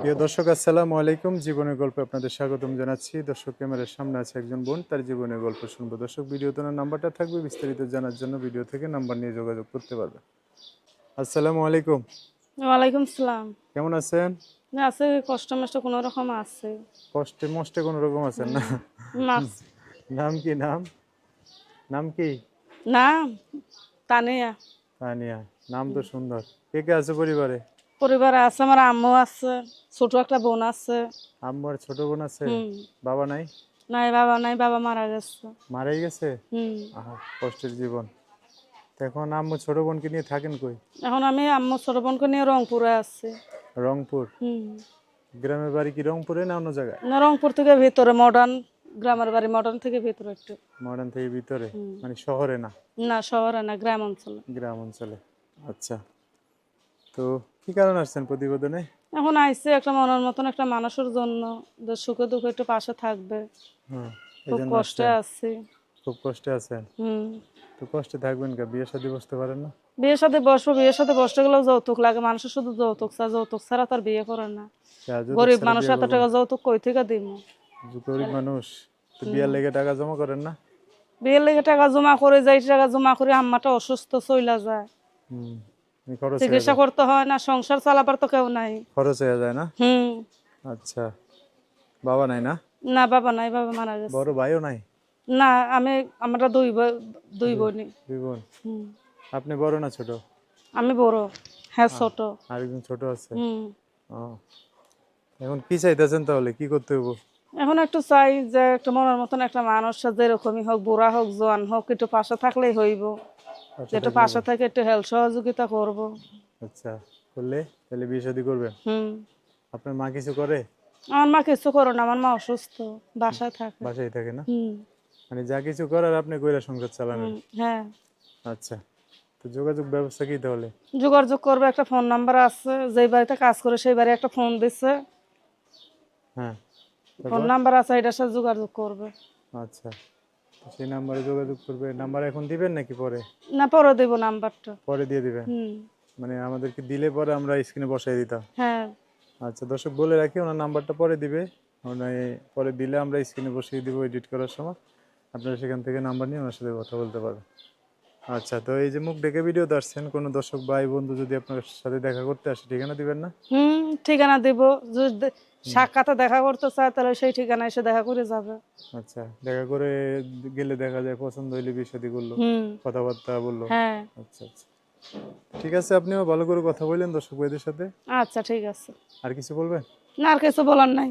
প্রিয় দর্শক আসসালামু আলাইকুম। জীবনের গল্পে আপনাদের স্বাগতম জানাচ্ছি। দর্শক ক্যামেরার সামনে আছে একজন বোন তার জীবনের গল্প শুনব। দর্শক ভিডিওতে ওনার নাম্বারটা থাকবে বিস্তারিত জানার জন্য ভিডিও থেকে নাম্বার নিয়ে যোগাযোগ করতে পারবে আসসালামু আলাইকুম। ওয়ালাইকুম সালাম। কেমন আছেন? না, আছে কষ্ট মষ্ট কোনো রকম আছে। কষ্টে মষ্টে কোনো রকম আছেন না। নাম কি নাম? নাম কি? নাম তানিয়া। তানিয়া। নাম তো সুন্দর। কে কে আছে পরিবারে? পরিবারে আছে আমার আম্মু আছে। ছোট একটা বোন আছে। আম্মু আর ছোট বোন আছে? বাবা নাই? নাই বাবা নাই বাবা মারা গেছে। মারাই গেছে? হুম। কষ্টের জীবন। এখন আম্মু ছোট বোনকে নিয়ে থাকেন কই? এখন আমি আম্মু ছোট বোনকে নিয়ে রংপুরে আছি। রংপুর? হুম। গ্রামের বাড়ি কি রংপুরে না অন্য জায়গায়? না রংপুর থেকে ভিতরে মডার্ন গ্রামের বাড়ি মডার্ন থেকে ভিতরে একটু। মডার্ন থেকে ভিতরে? মানে শহরে না? না শহরে না গ্রাম অঞ্চলে। গ্রাম অঞ্চলে। আচ্ছা। তো কি কারণ আসছেন প্রতিবেদনে? এখন আইসে একটা মনের মতন একটা মানুষের জন্য যে সুখে দুঃখে একটু পাশে থাকবে। খুব কষ্টে আছি। খুব কষ্টে আছেন? হুম। তো কষ্টে থাকবেন কা? বিয়ে শাদী বসতে পারেন না? সাথে বসবো বিয়ের সাথে বসতে গেলেও যৌতুক লাগে। মানুষের শুধু যৌতুক যৌতুক ছাড়া তার বিয়ে করে না। গরিব মানুষ এত টাকা যৌতুক কই থেকে দিব গরিব মানুষ তো বিয়ার লেগে টাকা জমা করেন না? বিয়ের লেগে টাকা জমা করে যাই টাকা জমা করে আম্মাটা অসুস্থ চইলা যায়। হুম। চিকিৎসা করতে হয় না সংসার চালাবার তো কেউ নাই। খরচ হয়ে যায় না? হুম। আচ্ছা। বাবা নাই না? না বাবা নাই বাবা মারা গেছে। বড় ভাইও নাই? না আমি আমরা দুই দুই বোনই। দুই বোন। হুম। আপনি বড় না ছোট? আমি বড়। হ্যাঁ ছোট। আরেকজন ছোট আছে? হুম। এখন কি চাইতেছেন তাহলে? কি করতে হবে এখন একটু চাই যে একটা মনের মতন একটা মানুষ যেরকমই হোক বুড়া হোক জোয়ান হোক একটু পাশে থাকলেই হইব। একটু পাশে থেকে একটু হেল্প সহযোগিতা করব। আচ্ছা করলে তাহলে বিয়ে শাদী করবেন? হুম। আপনার মা কিছু করে? আমার মা কিছু করো না আমার মা অসুস্থ বাসায় থাকে। বাসায় থাকে না? হুম। মানে যা কিছু করার আপনি কইরা সংসার চালাবেন হ্যাঁ। আচ্ছা তো যোগাযোগ ব্যবস্থা কি তাহলে? যোগাযোগ করবে একটা ফোন নাম্বার আছে যেই বাড়িতে কাজ করে সেই বাড়ি একটা ফোন দিচ্ছে হ্যাঁ ফোন নাম্বার আছে এটার সাথে যোগাযোগ করবে। আচ্ছা। সেই নাম্বারে যোগাযোগ করবে। নাম্বার এখন দিবেন নাকি পরে? না পরে দেব নাম্বারটা। পরে দিয়ে দিবেন? মানে আমাদেরকে দিলে পরে আমরা স্ক্রিনে বসাই দিতাম? হ্যাঁ। আচ্ছা দর্শক বলে রাখি ওনার নাম্বারটা পরে দিবে। পরে দিলে আমরা স্ক্রিনে বসিয়ে দিব এডিট করার সময়। আপনারা সেখান থেকে নাম্বার নিয়ে ওনার সাথে কথা বলতে পারবেন। আচ্ছা তো এই যে মুখ ডেকে ভিডিও আসছেন কোন দর্শক ভাই বন্ধু যদি আপনার সাথে দেখা করতে আসে ঠিকানা দিবেন না? হুম ঠিকানা দিব। যদি সাক্ষাতে দেখা করতে চায় তাহলে সেই ঠিকানা এসে দেখা করে যাবে। আচ্ছা দেখা করে গেলে দেখা যায় পছন্দ হইলে শাদী করল কথাবার্তা বলল। হ্যাঁ। আচ্ছা আচ্ছা। ঠিক আছে আপনিও ভালো করে কথা বললেন দর্শক ভাইদের সাথে। আচ্ছা ঠিক আছে। আর কিছু বলবেন? না আর কিছু বলার নাই।